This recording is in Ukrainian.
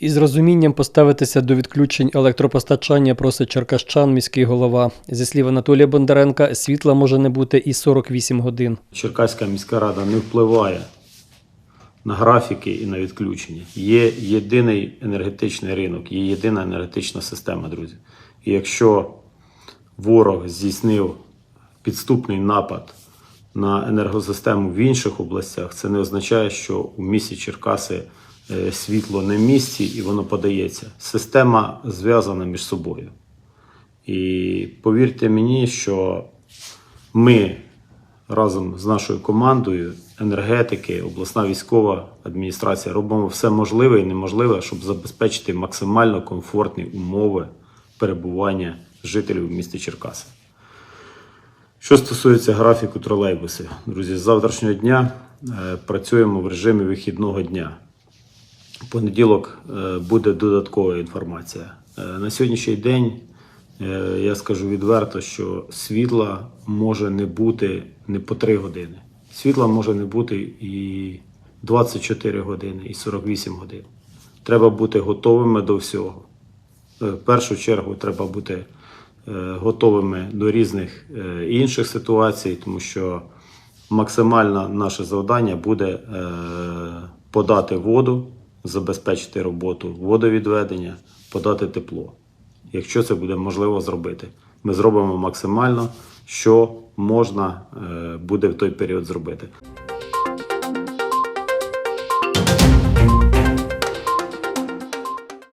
Із розумінням поставитися до відключень електропостачання просить черкащан міський голова. Зі слів Анатолія Бондаренка, світла може не бути і 48 годин. Черкаська міська рада не впливає на графіки і на відключення. Є єдиний енергетичний ринок, є єдина енергетична система, друзі. І якщо ворог здійснив підступний напад на енергосистему в інших областях, це не означає, що у місті Черкаси світло не в місті і воно подається. Система зв'язана між собою. І повірте мені, що ми разом з нашою командою енергетики, обласна військова адміністрація робимо все можливе і неможливе, щоб забезпечити максимально комфортні умови перебування жителів в місті Черкаси. Що стосується графіку тролейбусів, друзі, з завтрашнього дня е, працюємо в режимі вихідного дня. Понеділок е, буде додаткова інформація. Е, На сьогоднішній день е, я скажу відверто, що світла може не бути не по 3 години. Світла може не бути і 24 години, і 48 годин. Треба бути готовими до всього. В першу чергу треба бути готовими до різних інших ситуацій, тому що максимальне наше завдання буде подати воду, забезпечити роботу водовідведення, подати тепло. Якщо це буде можливо зробити, ми зробимо максимально, що можна е, буде в той період зробити.